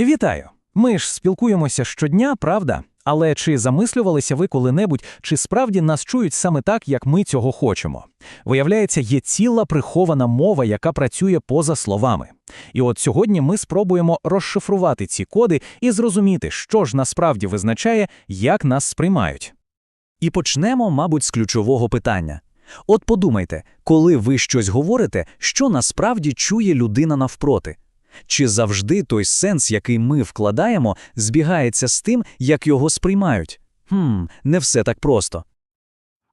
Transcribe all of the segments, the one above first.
Вітаю! Ми ж спілкуємося щодня, правда? Але чи замислювалися ви коли-небудь, чи справді нас чують саме так, як ми цього хочемо? Виявляється, є ціла прихована мова, яка працює поза словами. І от сьогодні ми спробуємо розшифрувати ці коди і зрозуміти, що ж насправді визначає, як нас сприймають. І почнемо, мабуть, з ключового питання. От подумайте, коли ви щось говорите, що насправді чує людина навпроти? Чи завжди той сенс, який ми вкладаємо, збігається з тим, як його сприймають? Хм, не все так просто.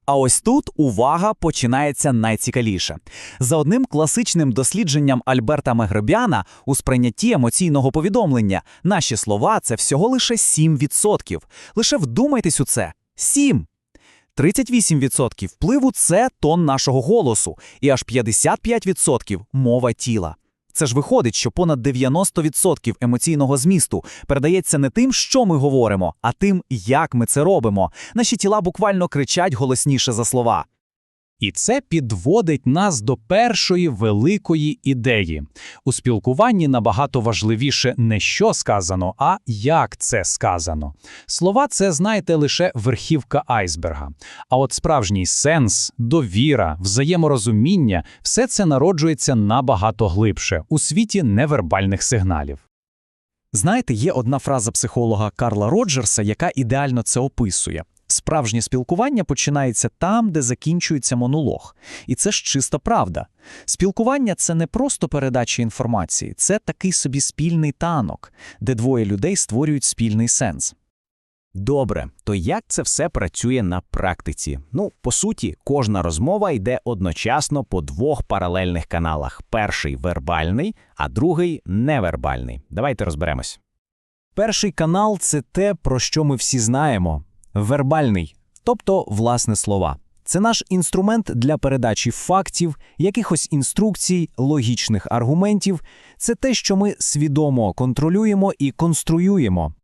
А ось тут увага починається найцікавіше. За одним класичним дослідженням Альберта Мегребяна у сприйнятті емоційного повідомлення наші слова це всього лише 7%. Лише вдумайтесь у це. 7! 38% впливу це тон нашого голосу, і аж 55% мова тіла. Це ж виходить, що понад 90% емоційного змісту передається не тим, що ми говоримо, а тим, як ми це робимо. Наші тіла буквально кричать голосніше за слова. І це підводить нас до першої великої ідеї. У спілкуванні набагато важливіше не що сказано, а як це сказано. Слова це, знаєте, лише верхівка айсберга. А от справжній сенс, довіра, взаєморозуміння все це народжується набагато глибше у світі невербальних сигналів. Знаєте, є одна фраза психолога Карла Роджерса, яка ідеально це описує. Справжнє спілкування починається там, де закінчується монолог. І це ж чиста правда. Спілкування це не просто передача інформації, це такий собі спільний танок, де двоє людей створюють спільний сенс. Добре, то як це все працює на практиці? Ну, по суті, кожна розмова йде одночасно по двох паралельних каналах: перший вербальний, а другий невербальний. Давайте розберемось. Перший канал це те, про що ми всі знаємо вербальний, тобто власне слова. Це наш інструмент для передачі фактів, якихось інструкцій, логічних аргументів. Це те, що ми свідомо контролюємо і конструюємо.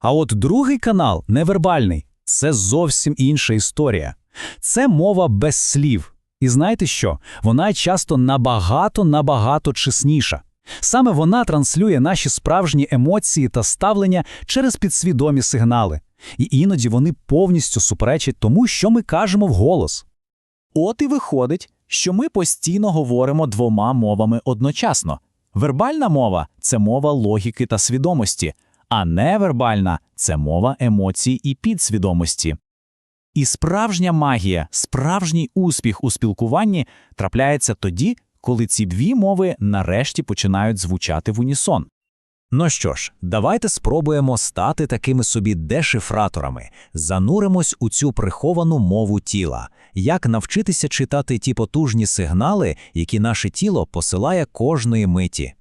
А от другий канал, невербальний, це зовсім інша історія. Це мова без слів. І знаєте що? Вона часто набагато-набагато чесніша. Саме вона транслює наші справжні емоції та ставлення через підсвідомі сигнали. І іноді вони повністю суперечать тому, що ми кажемо вголос. От і виходить, що ми постійно говоримо двома мовами одночасно. Вербальна мова це мова логіки та свідомості, а невербальна це мова емоцій і підсвідомості. І справжня магія, справжній успіх у спілкуванні трапляється тоді, коли ці дві мови нарешті починають звучати в унісон. Ну що ж, давайте спробуємо стати такими собі дешифраторами, зануримось у цю приховану мову тіла, як навчитися читати ті потужні сигнали, які наше тіло посилає кожної миті.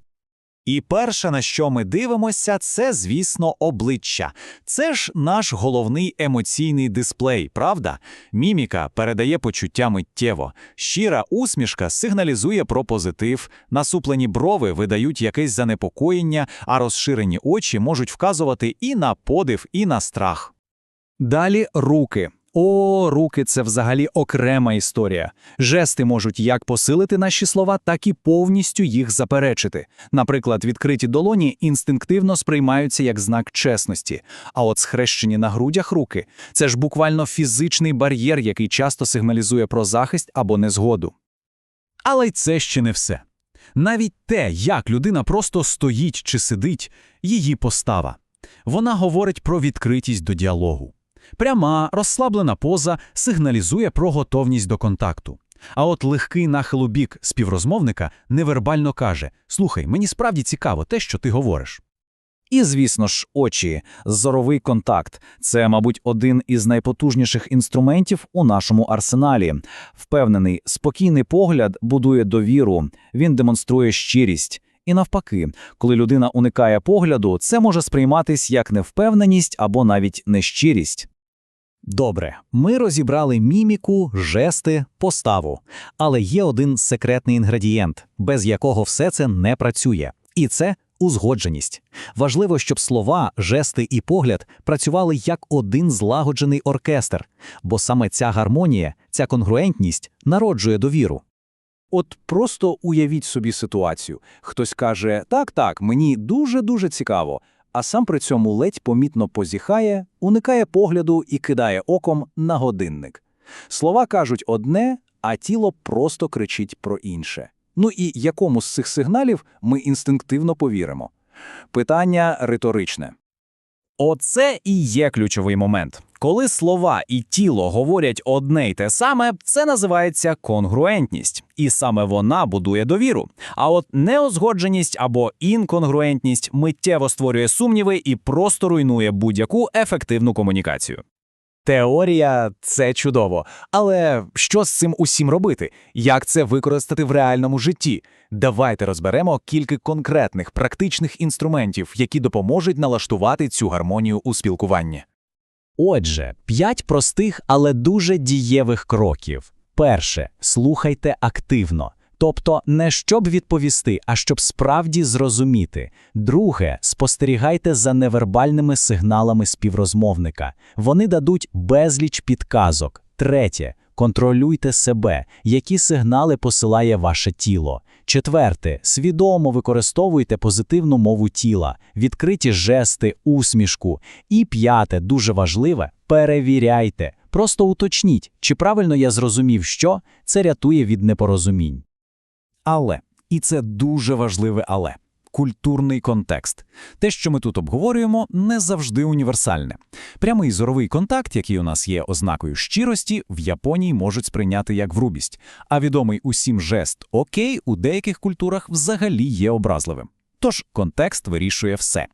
І перше, на що ми дивимося, це, звісно, обличчя. Це ж наш головний емоційний дисплей, правда? Міміка передає почуття миттєво, щира усмішка сигналізує про позитив, насуплені брови видають якесь занепокоєння, а розширені очі можуть вказувати і на подив, і на страх. Далі руки. О, руки це взагалі окрема історія. Жести можуть як посилити наші слова, так і повністю їх заперечити. Наприклад, відкриті долоні інстинктивно сприймаються як знак чесності, а от схрещені на грудях руки це ж буквально фізичний бар'єр, який часто сигналізує про захист або незгоду. Але й це ще не все. Навіть те, як людина просто стоїть чи сидить, її постава. Вона говорить про відкритість до діалогу. Пряма, розслаблена поза сигналізує про готовність до контакту. А от легкий нахил у бік співрозмовника невербально каже: Слухай, мені справді цікаво те, що ти говориш. І, звісно ж, очі, зоровий контакт це, мабуть, один із найпотужніших інструментів у нашому арсеналі. Впевнений, спокійний погляд будує довіру, він демонструє щирість. І навпаки, коли людина уникає погляду, це може сприйматись як невпевненість або навіть нещирість. Добре, ми розібрали міміку, жести, поставу, але є один секретний інгредієнт, без якого все це не працює, і це узгодженість. Важливо, щоб слова, жести і погляд працювали як один злагоджений оркестр, бо саме ця гармонія, ця конгруентність народжує довіру. От просто уявіть собі ситуацію. Хтось каже, так, так, мені дуже-дуже цікаво, а сам при цьому ледь помітно позіхає, уникає погляду і кидає оком на годинник. Слова кажуть одне, а тіло просто кричить про інше. Ну і якому з цих сигналів ми інстинктивно повіримо? Питання риторичне. Оце і є ключовий момент. Коли слова і тіло говорять одне й те саме, це називається конгруентність, і саме вона будує довіру. А от неозгодженість або інконгруентність миттєво створює сумніви і просто руйнує будь-яку ефективну комунікацію. Теорія це чудово. Але що з цим усім робити? Як це використати в реальному житті? Давайте розберемо кілька конкретних практичних інструментів, які допоможуть налаштувати цю гармонію у спілкуванні. Отже, п'ять простих, але дуже дієвих кроків. Перше, слухайте активно. Тобто не щоб відповісти, а щоб справді зрозуміти. Друге, спостерігайте за невербальними сигналами співрозмовника. Вони дадуть безліч підказок. Третє, контролюйте себе, які сигнали посилає ваше тіло. Четверте, свідомо використовуйте позитивну мову тіла, відкриті жести, усмішку. І п'яте, дуже важливе, перевіряйте. Просто уточніть, чи правильно я зрозумів, що це рятує від непорозумінь. Але, і це дуже важливе але. Культурний контекст. Те, що ми тут обговорюємо, не завжди універсальне. Прямий зоровий контакт, який у нас є ознакою щирості, в Японії можуть сприйняти як врубість, а відомий усім жест «окей» у деяких культурах взагалі є образливим. Тож контекст вирішує все.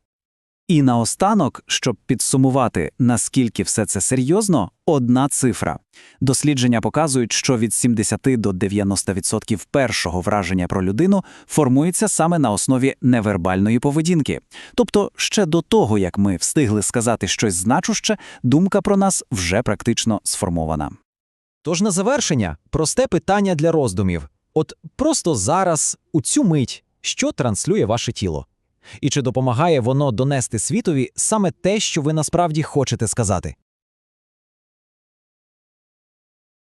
І наостанок, щоб підсумувати, наскільки все це серйозно, одна цифра. Дослідження показують, що від 70 до 90% першого враження про людину формується саме на основі невербальної поведінки. Тобто, ще до того, як ми встигли сказати щось значуще, думка про нас вже практично сформована. Тож на завершення просте питання для роздумів. От просто зараз, у цю мить, що транслює ваше тіло? І чи допомагає воно донести світові саме те, що ви насправді хочете сказати?